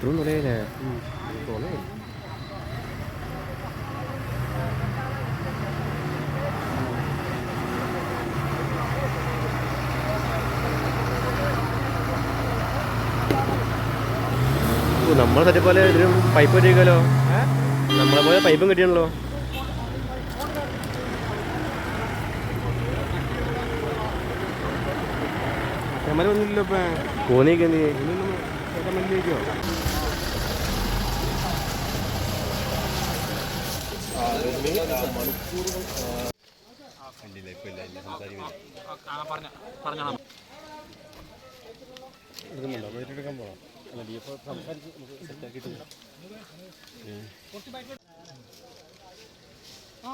കൊടും തുളയല്ലേ തുളയല്ലേ ഓ, നമ്മളെ സെറ്റ് പോലെ ഇതിനും പൈപ്പ് കിട്ടിയിരിക്കുമല്ലോ നമ്മളെ പോലെ പൈപ്പും കിട്ടിയണല്ലോ ക്യാമറ വന്നില്ലല്ലോ എടുക്കുന്നുണ്ടോ വെയിറ്റ് എടുക്കാൻ പോവാം. അല്ല നീ ഇപ്പോൾ സംസാരിച്ച് നമുക്ക് സെറ്റാക്കിയിട്ട് ആ,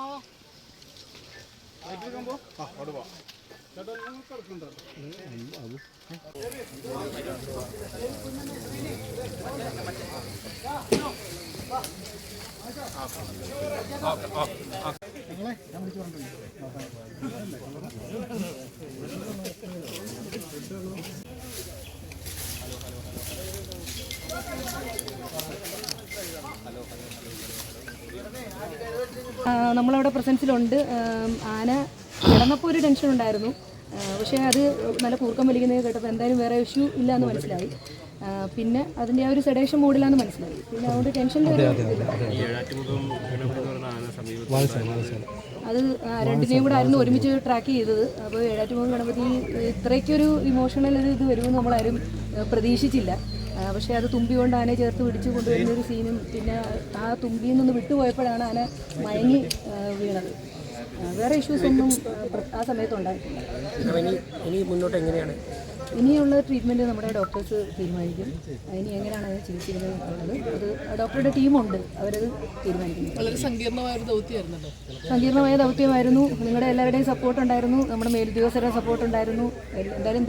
നമ്മളവിടെ പ്രസൻസിലുണ്ട്. ആന കിടന്നപ്പോൾ ഒരു ടെൻഷൻ ഉണ്ടായിരുന്നു പക്ഷേ അത് നല്ല കൂർക്കം വലിക്കുന്നത് കേട്ടപ്പോൾ എന്തായാലും വേറെ ഇഷ്യൂ ഇല്ല എന്ന് മനസ്സിലായി. പിന്നെ അതിന്റെ ആ ഒരു സെഡേഷൻ മൂഡിലാണ് മനസ്സിലായി. പിന്നെ അതുകൊണ്ട് ടെൻഷൻ അത് രണ്ടിനെയും കൂടെ ആയിരുന്നു ഒരുമിച്ച് ട്രാക്ക് ചെയ്തത്. അപ്പോൾ ഏഴാറ്റുമുഖം ഗണപതി ഇത്രയ്ക്കൊരു ഇമോഷണൽ ഒരു ഇത് വരുമെന്ന് നമ്മളാരും പ്രതീക്ഷിച്ചില്ല. പക്ഷേ അത് തുമ്പി കൊണ്ട് ആനയെ ചേർത്ത് പിടിച്ച് കൊണ്ടുവരുന്ന ഒരു സീനും പിന്നെ ആ തുമ്പിയിൽ നിന്ന് വിട്ടുപോയപ്പോഴാണ് ആന മയങ്ങി വീണത്. വേറെ ഇഷ്യൂസ് ഒന്നും ആ, സമയത്തുണ്ടായിട്ടില്ല ആ സമയത്ത് ഉണ്ടായിട്ടില്ല. ഇനി ഇനി മുന്നോട്ട് എങ്ങനെയാണ് ഇനിയുള്ള ട്രീറ്റ്മെന്റ് നമ്മുടെ ഡോക്ടേഴ്സ് തീരുമാനിക്കും. ഇനി എങ്ങനെയാണ് അത് ചികിത്സിക്കുന്നത് എന്നുള്ളത് അത് ഡോക്ടറുടെ ടീമുണ്ട്. അവരത് തീരുമാനിക്കുന്നു. വളരെ സങ്കീർണമായ ഒരു ദൗത്യമായിരുന്നല്ലോ സങ്കീർണമായ ദൗത്യമായിരുന്നു. നിങ്ങളുടെ എല്ലാവരുടെയും സപ്പോർട്ട് ഉണ്ടായിരുന്നു. നമ്മുടെ മേലുദ്യോഗസ്ഥരുടെ സപ്പോർട്ട് ഉണ്ടായിരുന്നു. എന്തായാലും